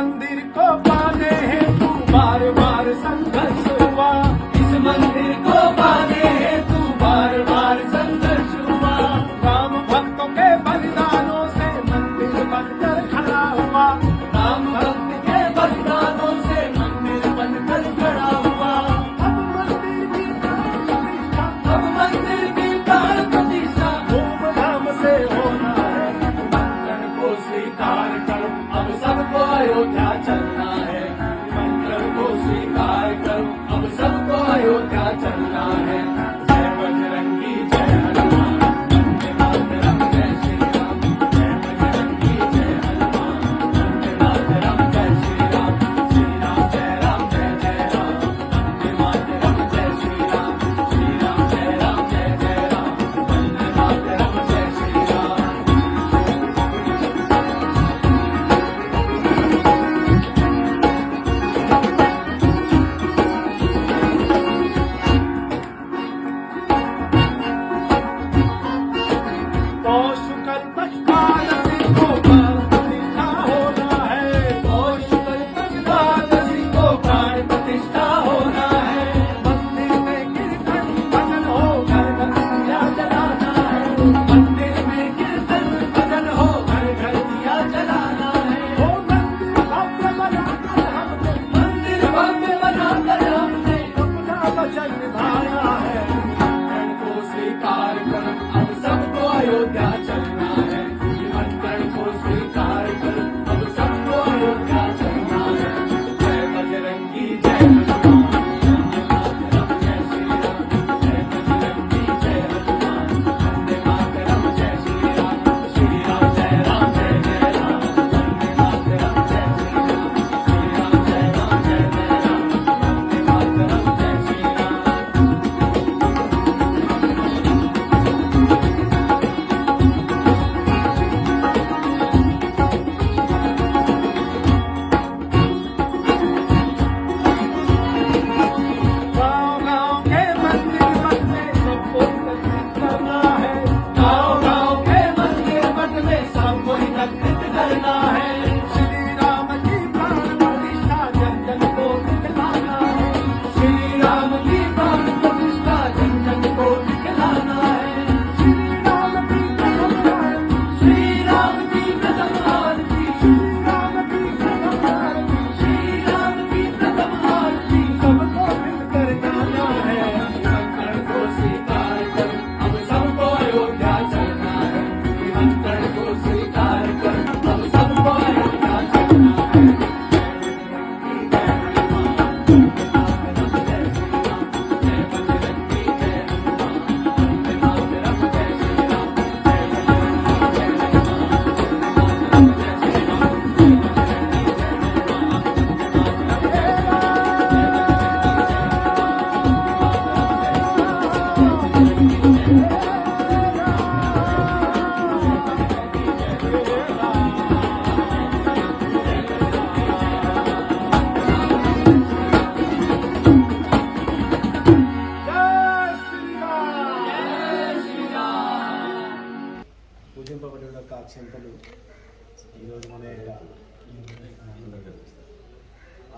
কান্দির কপ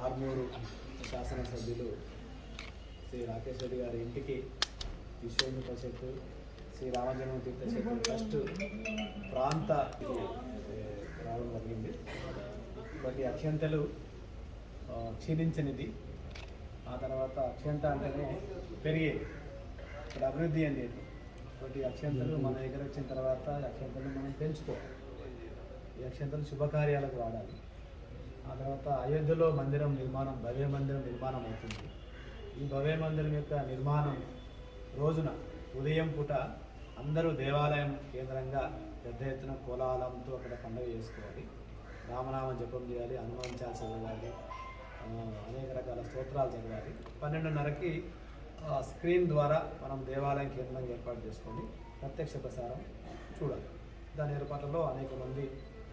ఆర్మూరు శాసనసభ్యులు శ్రీ రాకేష్ రెడ్డి గారి ఇంటికి విశ్వేంద్ర పరిషత్ శ్రీ రామజన్మ తీర్థ క్షేత్రం ట్రస్ట్ ప్రాంత రావడం జరిగింది. బట్ అత్యంతలు అక్షంతలు క్షీణించనిది. ఆ తర్వాత అక్షంత అంటేనే పెరిగేది ఇక్కడ అభివృద్ధి అని చెప్పి. అక్షంతలు మన దగ్గర వచ్చిన తర్వాత అక్షంతలు మనం పెంచుకోవాలి. ఈ అక్షంతలు శుభకార్యాలకు వాడాలి. ఆ తర్వాత అయోధ్యలో మందిరం నిర్మాణం భవ్య మందిరం నిర్మాణం అవుతుంది. ఈ భవ్య మందిరం యొక్క నిర్మాణం రోజున ఉదయం పూట అందరూ దేవాలయం కేంద్రంగా పెద్ద ఎత్తున కోలాహలంతో అక్కడ పండుగ చేసుకోవాలి. రామనామ జపం చేయాలి హనుమాన్ చదవాలి అనేక రకాల స్తోత్రాలు చదవాలి. పన్నెండున్నరకి స్క్రీన్ ద్వారా మనం దేవాలయం కేంద్రంగా ఏర్పాటు చేసుకొని ప్రత్యక్ష ప్రసారం చూడాలి. దాని ఏర్పాట్లలో అనేక మంది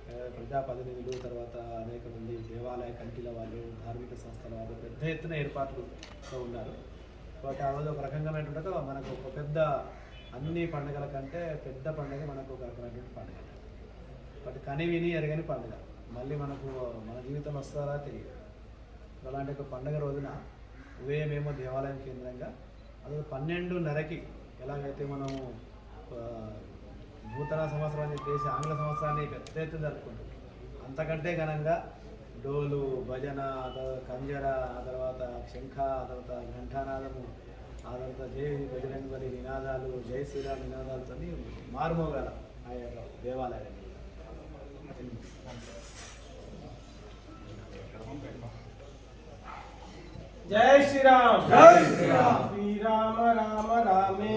ప్రజాప్రతినిధులు తర్వాత అనేక మంది దేవాలయ కమిటీల వాళ్ళు ధార్మిక సంస్థల వాళ్ళు పెద్ద ఎత్తున ఏర్పాట్లుతో ఉన్నారు. కాబట్టి ఆ రోజు ఒక రకంగానేటువంటి మనకు ఒక పెద్ద అన్ని పండుగల కంటే పెద్ద పండుగ మనకు ఒక రకమైనటువంటి పండుగ. బట్ కని విని ఎరగని పండుగ. మళ్ళీ మనకు మన జీవితం వస్తారా తెలియదు. అలాంటి ఒక పండుగ రోజున ఉదయమేమో దేవాలయం కేంద్రంగా అది పన్నెండున్నరకి ఎలాగైతే మనము నూతన సంవత్సరం అని చెప్పేసి ఆంగ్ల సంవత్సరాన్ని పెద్ద ఎత్తున జరుపుకుంటాం అంతకంటే ఘనంగా డోలు భజన ఆ తర్వాత కంజర ఆ తర్వాత శంఖ ఆ తర్వాత ఘంటానాదము ఆ తర్వాత జై బజరంగ బలి నినాదాలు జై శ్రీరామ్ నినాదాలతో మారుమోగాల ఆ యొక్క దేవాలయాన్ని జై శ్రీరామ్. జై శ్రీరామ్. శ్రీరామ రామ రామే